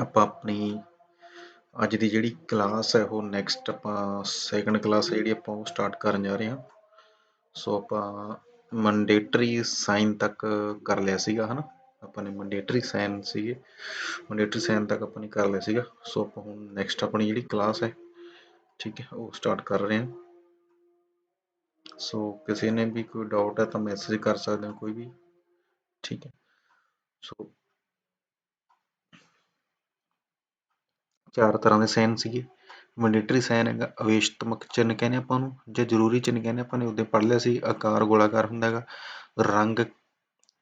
ਆਪਾਂ ਆਪਣੀ ਅੱਜ ਦੀ ਜਿਹੜੀ ਕਲਾਸ ਹੈ, ਉਹ ਨੈਕਸਟ ਆਪਾਂ ਸੈਕੰਡ ਕਲਾਸ ਹੈ ਜਿਹੜੀ ਆਪਾਂ ਉਹ ਸਟਾਰਟ ਕਰਨ ਜਾ ਰਹੇ ਹਾਂ। ਸੋ ਆਪਾਂ ਮੰਡੇਟਰੀ ਸਾਈਨ ਤੱਕ ਕਰ ਲਿਆ ਸੀਗਾ, ਹਨਾ? ਆਪਾਂ ਨੇ ਮੰਡੇਟਰੀ ਸਾਈਨ ਸੀਗੇ। ਮੰਡੇਟਰੀ ਸਾਈਨ ਤੱਕ ਆਪਾਂ ਨੇ ਕਰ ਲਿਆ ਸੀਗਾ। ਸੋ ਆਪਾਂ ਹੁਣ ਨੈਕਸਟ ਆਪਣੀ ਜਿਹੜੀ ਕਲਾਸ ਹੈ, ਠੀਕ ਹੈ, ਉਹ ਸਟਾਰਟ ਕਰ ਰਹੇ ਹਾਂ। ਸੋ ਕਿਸੇ ਨੇ ਵੀ ਕੋਈ ਡਾਊਟ ਹੈ ਤਾਂ ਮੈਸੇਜ ਕਰ ਸਕਦੇ ਹੋ, ਕੋਈ ਵੀ, ਠੀਕ ਹੈ। ਸੋ ਚਾਰ ਤਰ੍ਹਾਂ ਦੇ ਸੈਨ ਸੀਗੇ। ਮੰਡੇਟਰੀ ਸਾਈਨ ਹੈਗਾ, ਅਵੇਸ਼ਤਮਕ ਚਿੰਨ੍ਹ ਕਹਿੰਦੇ ਆਪਾਂ ਨੂੰ ਜਾਂ ਜ਼ਰੂਰੀ ਚਿੰਨ੍ਹ ਕਹਿੰਦੇ ਆਪਾਂ ਨੇ, ਉਹਦੇ ਪੜ੍ਹ ਲਿਆ ਸੀ, ਆਕਾਰ, ਗੋਲਾਕਾਰ ਹੁੰਦਾ ਹੈਗਾ, ਰੰਗ,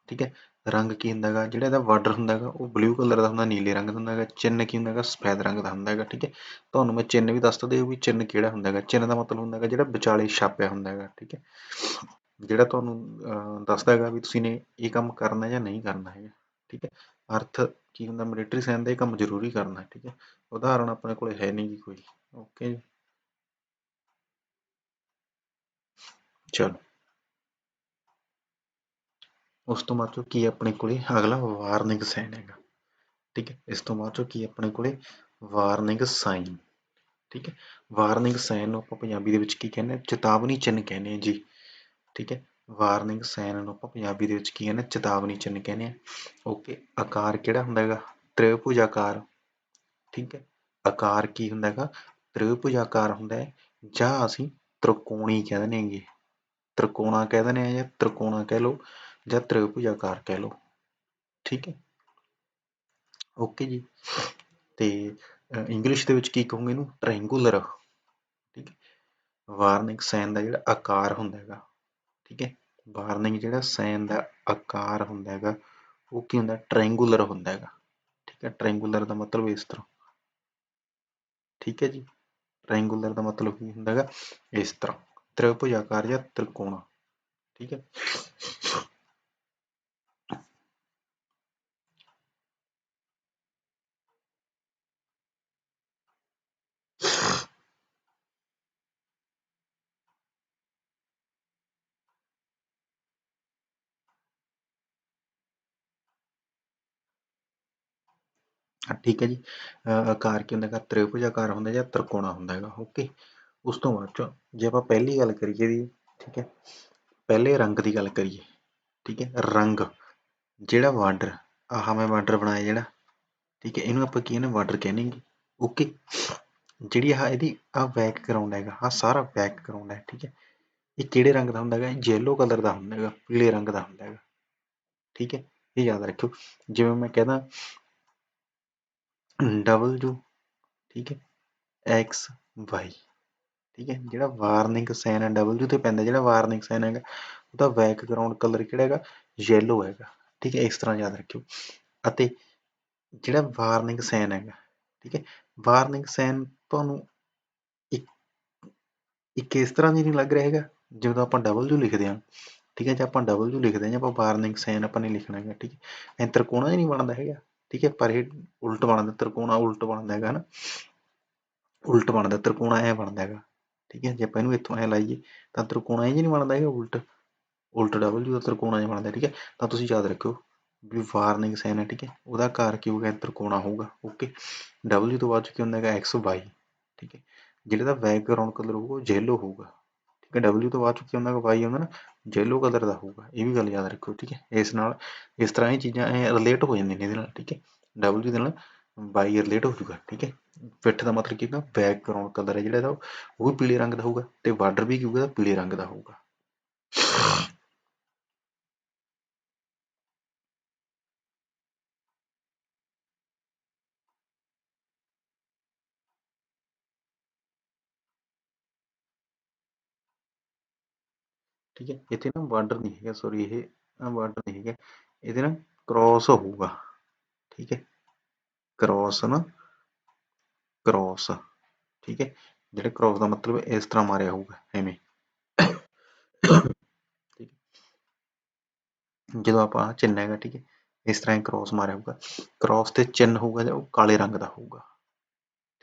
ਠੀਕ ਹੈ, ਰੰਗ ਕੀ ਹੁੰਦਾ ਹੈਗਾ, ਜਿਹੜਾ ਇਹਦਾ ਬਾਰਡਰ ਹੁੰਦਾ ਹੈਗਾ, ਉਹ ਬਲੂ ਕਲਰ ਦਾ ਹੁੰਦਾ, ਨੀਲੇ ਰੰਗ ਦਾ ਹੁੰਦਾ ਹੈਗਾ, ਚਿੰਨ੍ਹ ਕੀ ਹੁੰਦਾ ਹੈਗਾ, ਸਫੈਦ ਰੰਗ ਦਾ ਹੁੰਦਾ ਹੈਗਾ, ਠੀਕ ਹੈ। ਤੁਹਾਨੂੰ ਮੈਂ ਚਿੰਨ੍ਹ ਵੀ ਦੱਸ ਦਿਓ ਵੀ ਚਿੰਨ੍ਹ ਕਿਹੜਾ ਹੁੰਦਾ ਹੈਗਾ, ਚਿੰਨ੍ਹ ਦਾ ਮਤਲਬ ਹੁੰਦਾ ਹੈਗਾ ਜਿਹੜਾ ਵਿਚਾਲੇ ਛਾਪਿਆ ਹੁੰਦਾ ਹੈਗਾ, ਠੀਕ ਹੈ। ਜਿਹੜਾ ਤੁਹਾਨੂੰ ਦੱਸਦਾ ਹੈਗਾ ਵੀ ਤੁਸੀਂ ਨੇ ਇਹ ਕੰਮ ਕਰਨਾ ਜਾਂ ਨਹੀਂ ਕਰਨਾ ਹੈਗਾ, ਠੀਕ ਹੈ। ਅਰਥ ਕੀ ਹੁੰਦਾ ਮਿਲਟਰੀ ਸਾਈਨ ਦਾ ਇਹ ਕੰਮ ਜ਼ਰੂਰੀ ਕਰਨਾ, ਠੀਕ ਹੈ। ਉਦਾਹਰਣ ਆਪਣੇ ਕੋਲ ਹੈ ਨਹੀਂ ਗੀ ਕੋਈ। ਓਕੇ ਜੀ। ਚਲੋ। ਉਸ ਤੋਂ ਬਾਅਦ ਚੋਂ ਕੀ ਆਪਣੇ ਕੋਲੇ? ਅਗਲਾ ਵਾਰਨਿੰਗ ਸਾਈਨ ਹੈਗਾ। ਠੀਕ ਹੈ। ਇਸ ਤੋਂ ਬਾਅਦ ਚੋਂ ਕੀ ਆਪਣੇ ਕੋਲੇ? Warning sign. ਠੀਕ ਹੈ। ਵਾਰਨਿੰਗ ਸਾਈਨ ਨੂੰ ਆਪਾਂ ਪੰਜਾਬੀ ਦੇ ਵਿੱਚ ਕੀ ਕਹਿੰਦੇ ਆ? ਚੇਤਾਵਨੀ ਚਿੰਨ੍ਹ ਕਹਿੰਦੇ ਆ ਜੀ। ਠੀਕ ਹੈ। ਵਾਰਨਿੰਗ ਸਾਈਨ ਨੂੰ ਆਪਾਂ ਪੰਜਾਬੀ ਦੇ ਵਿੱਚ ਕੀ ਕਹਿੰਦੇ ਚੇਤਾਵਨੀ ਚਿੰਨ੍ਹ ਕਹਿੰਦੇ ਆ। ਓਕੇ ਆਕਾਰ ਕਿਹੜਾ ਹੁੰਦਾ ਹੈਗਾ? ਤ੍ਰਿਭੁਜ ਆਕਾਰ ਠੀਕ ਹੈ? ਆਕਾਰ ਕੀ ਹੁੰਦਾ ਹੈਗਾ? ਤ੍ਰਿਭੁਜ ਆਕਾਰ ਹੁੰਦਾ ਹੈ। ਜਾਂ ਅਸੀਂ ਤ੍ਰਿਕੋਣੀ ਕਹਿ ਦਿੰਦੇ ਹੈਗੇ। ਤ੍ਰਿਕੋਣਾ ਕਹਿ ਦਿੰਦੇ ਆ ਜਾਂ ਤ੍ਰਿਕੋਣਾ ਕਹਿ ਲਓ ਜਾਂ ਤ੍ਰਿਭੁਜ ਆਕਾਰ ਕਹਿ ਲਓ। ਠੀਕ ਹੈ? ਓਕੇ ਜੀ। ਤੇ ਇੰਗਲਿਸ਼ ਦੇ ਵਿੱਚ ਕੀ ਕਹੋਗੇ ਇਹਨੂੰ? ਟ੍ਰਾਇੰਗੂਲਰ ਠੀਕ ਹੈ? ਵਾਰਨਿੰਗ ਸਾਈਨ ਦਾ ਜਿਹੜਾ ਆਕਾਰ ਹੁੰਦਾ ਹੈਗਾ। ਠੀਕ ਹੈ? ਵਾਰਨਿੰਗ ਜਿਹੜਾ ਸਾਈਨ ਦਾ ਆਕਾਰ ਹੁੰਦਾ ਹੈਗਾ, ਉਹ ਕੀ ਹੁੰਦਾ? ਟ੍ਰਾਇੰਗੂਲਰ ਹੁੰਦਾ ਹੈਗਾ। ਠੀਕ ਹੈ ਟ੍ਰਾਇੰਗੂਲਰ ਦਾ ਮਤਲਬ ਇਸ ਤਰ੍ਹਾਂ। ਠੀਕ ਹੈ ਜੀ ਟ੍ਰਾਇੰਗੂਲਰ ਦਾ ਮਤਲਬ ਕੀ ਹੁੰਦਾ ਹੈਗਾ? ਇਸ ਤਰ੍ਹਾਂ। ਤ੍ਰਿਭੁਜ ਆਕਾਰ ਜਾਂ ਤ੍ਰਿਕੋਣਾ। ਠੀਕ ਹੈ। ਠੀਕ ਹੈ ਜੀ। ਆਕਾਰ ਕੀ ਹੁੰਦਾ ਹੈਗਾ? ਤ੍ਰਿਭੁਜ ਆਕਾਰ ਹੁੰਦਾ ਜਾਂ ਤ੍ਰਿਕੋਣਾ ਹੁੰਦਾ ਹੈਗਾ ਓਕੇ ਉਸ ਤੋਂ ਬਾਅਦ ਚੋਂ ਜੇ ਆਪਾਂ ਪਹਿਲੀ ਗੱਲ ਕਰੀਏ ਦੀ ਠੀਕ ਹੈ, ਪਹਿਲੇ ਰੰਗ ਦੀ ਗੱਲ ਕਰੀਏ, ਠੀਕ ਹੈ, ਰੰਗ, ਜਿਹੜਾ ਬਾਰਡਰ ਆਹ ਮੈਂ ਬਾਰਡਰ ਬਣਾਇਆ ਜਿਹੜਾ, ਠੀਕ ਹੈ, ਇਹਨੂੰ ਆਪਾਂ ਕੀ ਕਹਿੰਦੇ ਬਾਰਡਰ ਕਹਿੰਦੇ ਓਕੇ ਜਿਹੜੀ ਆਹ ਇਹਦੀ ਆ ਬੈਕਗ੍ਰਾਉਂਡ ਹੈਗਾ ਆ ਸਾਰਾ ਬੈਕਗ੍ਰਾਉਂਡ ਹੈ, ਠੀਕ ਹੈ। ਇਹ ਕਿਹੜੇ ਰੰਗ ਦਾ ਹੁੰਦਾ ਹੈਗਾ? ਇਹ ਯੈਲੋ ਕਲਰ ਦਾ ਹੁੰਦਾ ਹੈਗਾ, ਪੀਲੇ ਰੰਗ ਦਾ ਹੁੰਦਾ ਹੈਗਾ, ਠੀਕ ਹੈ, ਇਹ ਯਾਦ ਰੱਖਿਓ। ਜਿਵੇਂ ਮੈਂ ਕਹਿੰਦਾ ਡਬਲਯੂ ਠੀਕ ਹੈ ਐਕਸ ਵਾਈ ਠੀਕ ਹੈ, ਜਿਹੜਾ ਵਾਰਨਿੰਗ ਸਾਈਨ ਹੈ ਡਬਲਯੂ ਤੇ ਪੈਂਦਾ, ਜਿਹੜਾ ਵਾਰਨਿੰਗ ਸਾਈਨ ਹੈਗਾ, ਉਹਦਾ ਬੈਕਗ੍ਰਾਉਂਡ ਕਲਰ ਕਿਹੜਾ ਹੈਗਾ? ਯੈਲੋ ਹੈਗਾ, ਠੀਕ ਹੈ, ਇਸ ਤਰ੍ਹਾਂ ਯਾਦ ਰੱਖਿਓ। ਅਤੇ ਜਿਹੜਾ ਵਾਰਨਿੰਗ ਸਾਈਨ ਹੈਗਾ, ਠੀਕ ਹੈ, ਵਾਰਨਿੰਗ ਸਾਈਨ ਤੁਹਾਨੂੰ ਇੱਕ ਇੱਕ ਇਸ ਤਰ੍ਹਾਂ ਦੀ ਨਹੀਂ ਲੱਗ ਰਿਹਾ ਹੈਗਾ, ਜਦੋਂ ਆਪਾਂ ਡਬਲਯੂ ਲਿਖਦੇ ਹਾਂ, ਠੀਕ ਹੈ, ਜੇ ਆਪਾਂ ਡਬਲਯੂ ਲਿਖਦੇ ਹਾਂ, ਜਾਂ ਆਪਾਂ ਵਾਰਨਿੰਗ ਸਾਈਨ ਆਪਾਂ ਨੇ ਲਿਖਣਾ ਹੈਗਾ, ਠੀਕ ਹੈ ਐ ਤਰਕੋਣਾ ਨਹੀਂ ਬਣਦਾ ਹੈਗਾ ਠੀਕ ਹੈ, ਪਰ ਇਹ ਉਲਟ ਬਣਦਾ, ਤ੍ਰਿਕੋਣਾ ਉਲਟ ਬਣਦਾ ਹੈਗਾ ਨਾ। ਉਲਟ ਬਣਦਾ, ਤ੍ਰਿਕੋਣਾ ਐ ਬਣਦਾ ਹੈਗਾ। ਠੀਕ ਹੈ, ਜੇ ਆਪਾਂ ਇਹਨੂੰ ਇੱਥੋਂ ਐ ਲਾਈਏ, ਤਾਂ ਤ੍ਰਿਕੋਣਾ ਇਹ ਨਹੀਂ ਬਣਦਾ ਹੈਗਾ, ਉਲਟ। ਉਲਟ ਡਬਲਯੂ ਦਾ ਤ੍ਰਿਕੋਣਾ ਜਿਹਾ ਬਣਦਾ, ਠੀਕ ਹੈ, ਤਾਂ ਤੁਸੀਂ ਯਾਦ ਰੱਖਿਓ ਵੀ ਵਾਰਨਿੰਗ ਸਾਈਨ ਹੈ, ਠੀਕ ਹੈ। ਉਹਦਾ ਘਰ ਕੀ ਹੋਊਗਾ, ਤ੍ਰਿਕੋਣਾ ਹੋਊਗਾ, ਓਕੇ। ਡਬਲਯੂ ਤੋਂ ਬਾਅਦ ਕੀ ਹੁੰਦਾ ਹੈਗਾ ਐਕਸ ਵਾਈ ਠੀਕ ਹੈ। ਜਿਹੜੇ ਦਾ ਬੈਕਗ੍ਰਾਉਂਡ ਕਲਰ ਹੋਊਗਾ ਉਹ ਯੈਲੋ ਹੋਊਗਾ। ਠੀਕ ਹੈ ਡਬਲਯੂ ਤੋਂ ਬਾਅਦ ਕੀ ਹੁੰਦਾ ਹੈਗਾ ਵਾਈ ਹੁੰਦਾ ਨਾ ਜੈਲੋ ਕਲਰ ਦਾ ਹੋਊਗਾ ਇਹ ਵੀ ਗੱਲ ਯਾਦ ਰੱਖਿਓ ਠੀਕ ਹੈ ਇਸ ਨਾਲ ਇਸ ਤਰ੍ਹਾਂ ਇਹ ਚੀਜ਼ਾਂ ਐ ਰਿਲੇਟ ਹੋ ਜਾਂਦੀਆਂ ਨੇ ਇਹਦੇ ਨਾਲ ਠੀਕ ਹੈ ਡਬਲਯੂ ਦੇ ਨਾਲ ਬਾਈ ਰਿਲੇਟ ਹੋ ਜਾਊਗਾ ਠੀਕ ਹੈ ਪਿੱਠ ਦਾ ਮਤਲਬ ਕੀ ਹੁੰਦਾ ਬੈਕਗ੍ਰਾਉਂਡ ਕਲਰ ਹੈ ਜਿਹੜਾ ਇਹਦਾ ਉਹ ਵੀ ਪੀਲੇ ਰੰਗ ਦਾ ਹੋਊਗਾ ਤੇ ਬਾਰਡਰ ਵੀ ਕੀ ਹੋਊਗਾ ਪੀਲੇ ਰੰਗ ਦਾ ਹੋਊਗਾ ਠੀਕ ਹੈ, ਇੱਥੇ ਨਾ ਬਾਰਡਰ ਨਹੀਂ ਹੈਗਾ ਸੌਰੀ ਇਹ ਬਾਰਡਰ ਨਹੀਂ ਹੈਗਾ, ਇਹਦੇ ਨਾਲ ਕ੍ਰੋਸ ਹੋਊਗਾ, ਠੀਕ ਹੈ ਕ੍ਰੋਸ ਨਾ ਕ੍ਰੋਸ ਠੀਕ ਹੈ, ਜਿਹੜੇ ਕ੍ਰੋਸ ਦਾ ਮਤਲਬ ਇਸ ਤਰ੍ਹਾਂ ਮਾਰਿਆ ਹੋਊਗਾ, ਐਵੇਂ, ਠੀਕ ਜਦੋਂ ਆਪਾਂ ਚਿੰਨ ਹੈਗਾ, ਠੀਕ ਹੈ, ਇਸ ਤਰ੍ਹਾਂ ਕ੍ਰੋਸ ਮਾਰਿਆ ਹੋਊਗਾ ਕ੍ਰੋਸ ਤੇ ਚਿੰਨ ਹੋਊਗਾ ਜਿਹੜਾ ਉਹ ਕਾਲੇ ਰੰਗ ਦਾ ਹੋਊਗਾ,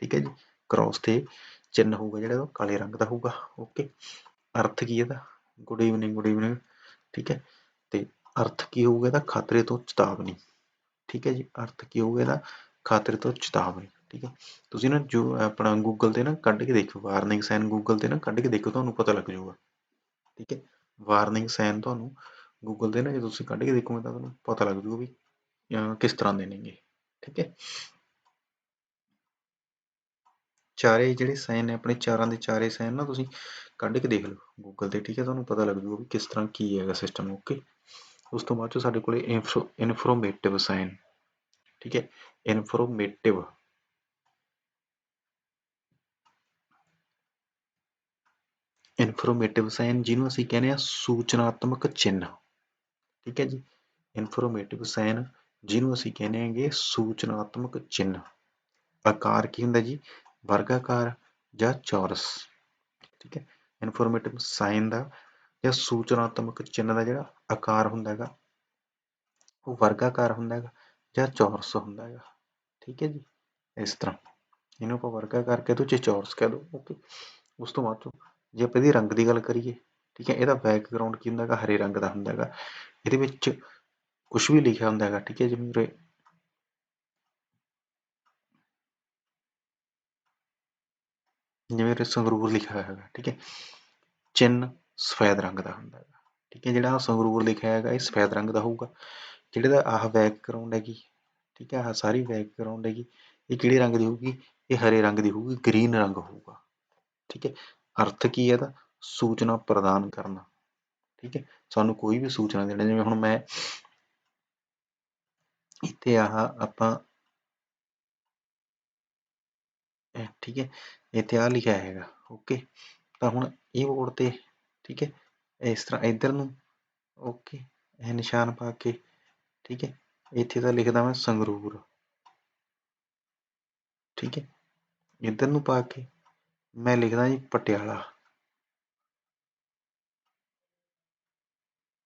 ਠੀਕ ਹੈ ਜੀ ਕ੍ਰੋਸ ਤੇ ਚਿੰਨ ਹੋਊਗਾ ਜਿਹੜਾ ਉਹ ਕਾਲੇ ਰੰਗ ਦਾ ਹੋਊਗਾ ਓਕੇ ਅਰਥ ਕੀ ਇਹਦਾ? ਗੁੱਡ ਈਵਨਿੰਗ ਗੁੱਡ ਈਵਨਿੰਗ ਠੀਕ ਹੈ? ਤੇ ਅਰਥ ਕੀ ਹੋਊਗਾ ਇਹਦਾ? ਖਤਰੇ ਤੋਂ ਚੇਤਾਵਨੀ। ਠੀਕ ਹੈ ਜੀ? ਅਰਥ ਕੀ ਹੋਊਗਾ ਇਹਦਾ? ਖਾਤਰ ਤੋਂ ਚੇਤਾਵਨੀ। ਠੀਕ ਹੈ? ਤੁਸੀਂ ਨਾ ਜੋ ਆਪਣਾ ਗੂਗਲ ਤੇ ਨਾ ਕੱਢ ਕੇ ਦੇਖੋ ਵਾਰਨਿੰਗ ਸਾਈਨ ਗੂਗਲ ਤੇ ਨਾ ਕੱਢ ਕੇ ਦੇਖੋ ਤੁਹਾਨੂੰ ਪਤਾ ਲੱਗ ਜਾਊਗਾ। ਠੀਕ ਹੈ? ਵਾਰਨਿੰਗ ਸਾਈਨ ਤੁਹਾਨੂੰ ਗੂਗਲ ਤੇ ਨਾ ਜੇ ਤੁਸੀਂ ਕੱਢ ਕੇ ਦੇਖੋਗੇ ਤਾਂ ਤੁਹਾਨੂੰ ਪਤਾ ਲੱਗ ਜਾਊਗਾ ਵੀ ਕਿਸ ਤਰ੍ਹਾਂ ਦੇ ਨੇਗੇ। ਠੀਕ ਹੈ? ਚਾਰੇ ਜਿਹੜੇ ਸਾਈਨ ਨੇ, ਆਪਣੇ ਚਾਰਾਂ ਦੇ ਚਾਰੇ ਸਾਈਨ ਨਾ ਤੁਸੀਂ ਕੱਢ ਕੇ ਦੇਖ ਲਓ ਗੂਗਲ ਤੇ, ਠੀਕ ਹੈ, ਤੁਹਾਨੂੰ ਪਤਾ ਲੱਗ ਜਾਊਗਾ ਵੀ ਕਿਸ ਤਰ੍ਹਾਂ ਕੀ ਹੈਗਾ ਸਿਸਟਮ ਓਕੇ ਉਸ ਤੋਂ ਬਾਅਦ ਚ ਸਾਡੇ ਕੋਲੇ ਇਨਫੋਰਮੇਟਿਵ ਸਾਈਨ ਠੀਕ ਹੈ ਇਨਫੋਰਮੇਟਿਵ ਇਨਫੋਰਮੇਟਿਵ ਸਾਈਨ ਜਿਹਨੂੰ ਅਸੀਂ ਕਹਿੰਦੇ ਆ ਸੂਚਨਾਤਮਕ ਚਿੰਨ੍ਹ, ਠੀਕ ਹੈ ਜੀ? ਇਨਫੋਰਮੇਟਿਵ ਸਾਈਨ ਜਿਹਨੂੰ ਅਸੀਂ ਕਹਿੰਦੇ ਆਂਗੇ ਸੂਚਨਾਤਮਕ ਚਿੰਨ੍ਹ, ਆਕਾਰ ਕੀ ਹੁੰਦਾ ਜੀ? ਵਰਗਾਕਾਰ ਜਾਂ ਚੌਰਸ, ਠੀਕ ਹੈ? ਇਨਫੋਰਮੇਟਿਵ ਸਾਈਨ ਦਾ ਜਾਂ ਸੂਚਨਾਤਮਕ ਚਿੰਨ੍ਹ ਦਾ ਜਿਹੜਾ ਆਕਾਰ ਹੁੰਦਾ ਹੈਗਾ, ਉਹ ਵਰਗਾਕਾਰ ਹੁੰਦਾ ਹੈਗਾ ਜਾਂ ਚੌਰਸ ਹੁੰਦਾ ਹੈਗਾ। ਠੀਕ ਹੈ ਜੀ? ਇਸ ਤਰ੍ਹਾਂ। ਇਹਨੂੰ ਆਪਾਂ ਵਰਗਾਕਾਰ ਕਹਿ ਦੋ ਚਾਹੇ ਚੌਰਸ ਕਹਿ ਦੋ ਓਕੇ ਉਸ ਤੋਂ ਬਾਅਦ ਚੋਂ ਜੇ ਆਪਾਂ ਇਹਦੀ ਰੰਗ ਦੀ ਗੱਲ ਕਰੀਏ, ਠੀਕ ਹੈ, ਇਹਦਾ ਬੈਕਗ੍ਰਾਉਂਡ ਕੀ ਹੁੰਦਾ ਹੈਗਾ? ਹਰੇ ਰੰਗ ਦਾ ਹੁੰਦਾ ਹੈਗਾ। ਇਹਦੇ ਵਿੱਚ ਕੁਝ ਵੀ ਲਿਖਿਆ ਹੁੰਦਾ ਹੈਗਾ। ਠੀਕ ਹੈ ਜਿਵੇਂ ਜਿਵੇਂ ਉਰੇ ਸੰਗਰੂਰ ਲਿਖਿਆ ਹੋਇਆ ਹੈਗਾ, ਠੀਕ ਹੈ। ਚਿੰਨ ਸਫੈਦ ਰੰਗ ਦਾ ਹੁੰਦਾ ਹੈਗਾ, ਠੀਕ ਹੈ। ਜਿਹੜਾ ਸੰਗਰੂਰ ਲਿਖਿਆ ਹੈਗਾ, ਇਹ ਸਫੈਦ ਰੰਗ ਦਾ ਹੋਊਗਾ। ਜਿਹੜੇ ਦਾ ਆਹ ਬੈਕਗ੍ਰਾਉਂਡ ਹੈਗੀ, ਠੀਕ ਹੈ, ਆਹ ਸਾਰੀ ਬੈਕਗ੍ਰਾਉਂਡ ਹੈਗੀ, ਇਹ ਕਿਹੜੇ ਰੰਗ ਦੀ ਹੋਊਗੀ? ਇਹ ਹਰੇ ਰੰਗ ਦੀ ਹੋਊਗੀ, ਗ੍ਰੀਨ ਰੰਗ ਹੋਊਗਾ, ਠੀਕ ਹੈ। ਅਰਥ ਕੀ ਹੈ ਇਹਦਾ? ਸੂਚਨਾ ਪ੍ਰਦਾਨ ਕਰਨਾ, ਠੀਕ ਹੈ। ਸਾਨੂੰ ਕੋਈ ਵੀ ਸੂਚਨਾ ਦੇਣਾ, ਜਿਵੇਂ ਹੁਣ ਮੈਂ ਇੱਥੇ ਆਹ ਆਪਾਂ ਠੀਕ ਹੈ। ਇੱਥੇ ਆ ਲਿਖਿਆ ਹੈਗਾ ਓਕੇ ਤਾਂ ਹੁਣ ਇਹ ਬੋਰਡ ਤੇ, ਠੀਕ ਹੈ, ਇਸ ਤਰ੍ਹਾਂ ਇੱਧਰ ਨੂੰ ਓਕੇ ਇਹ ਨਿਸ਼ਾਨ ਪਾ ਕੇ, ਠੀਕ ਹੈ, ਇੱਥੇ ਤਾਂ ਲਿਖਦਾ ਮੈਂ ਸੰਗਰੂਰ, ਠੀਕ ਹੈ, ਇੱਧਰ ਨੂੰ ਪਾ ਕੇ ਮੈਂ ਲਿਖਦਾ ਜੀ ਪਟਿਆਲਾ,